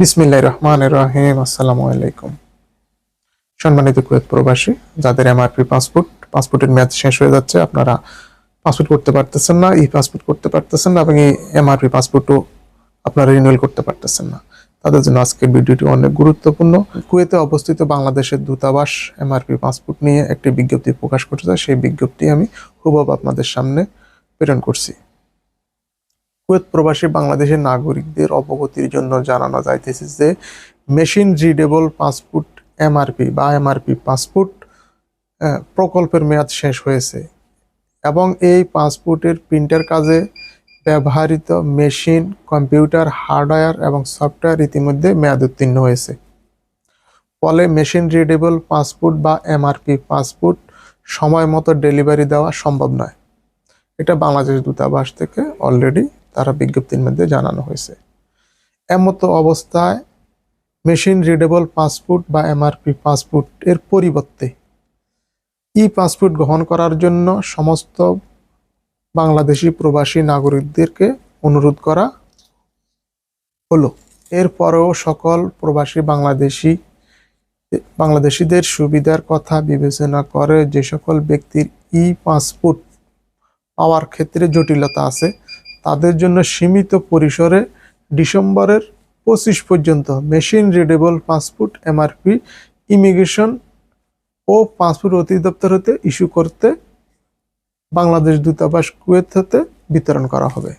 বিসমিল্লাহ রহমান রহিম, আসসালামু আলাইকুম। সম্মানিত কুয়েত প্রবাসী, যাদের এমআরপি পাসপোর্ট, পাসপোর্টের মেয়াদ শেষ হয়ে যাচ্ছে, আপনারা পাসপোর্ট করতে পারতেছেন না, ই পাসপোর্ট করতে পারতেছেন না, এবং এই এমআরপি পাসপোর্টও আপনারা রিনিউয়াল করতে পারতেছেন না। তাদের জন্য আজকের ভিডিওটি অনেক গুরুত্বপূর্ণ। কুয়েতে অবস্থিত বাংলাদেশের দূতাবাস এমআরপি পাসপোর্ট নিয়ে একটি বিজ্ঞপ্তি প্রকাশ করতে চায় সেই বিজ্ঞপ্তি আমি হুবহু আপনাদের সামনে প্রেরণ করছি। কুয়েত প্রবাসী বাংলাদেশের নাগরিকদের অবগতির জন্য জানানো যাইতেছে যে, মেশিন রিডেবল পাসপোর্ট এমআরপি বা এমআরপি পাসপোর্ট প্রকল্পের মেয়াদ শেষ হয়েছে এবং এই পাসপোর্টের প্রিন্টার কাজে ব্যবহৃত মেশিন, কম্পিউটার, হার্ডওয়্যার এবং সফটওয়্যার ইতিমধ্যে মেয়াদ উত্তীর্ণ হয়েছে। ফলে মেশিন রিডেবল পাসপোর্ট বা এমআরপি পাসপোর্ট সময় মতো ডেলিভারি দেওয়া সম্ভব নয়। এটা বাংলাদেশ দূতাবাস থেকে অলরেডি তারা বিজ্ঞপ্তির মধ্যে জানানো হয়েছে। এমতো অবস্থায় মেশিন রিডেবল পাসপোর্ট বা এমআরপি পাসপোর্ট এর পরিবর্তে ই পাসপোর্ট গ্রহণ করার জন্য সমস্ত বাংলাদেশি প্রবাসী নাগরিকদেরকে অনুরোধ করা হলো। এরপরেও সকল প্রবাসী বাংলাদেশি, বাংলাদেশিদের সুবিধার কথা বিবেচনা করে যে সকল ব্যক্তির ই পাসপোর্ট পাওয়ার ক্ষেত্রে জটিলতা আছে তাদের জন্য সীমিত পরিসরে ডিসেম্বরের পঁচিশ পর্যন্ত machine readable passport, MRP, immigration ও পাসপোর্ট অধিদপ্তর হতে ইস্যু করতে বাংলাদেশ দূতাবাস কুয়েত হতে বিতরণ করা হবে।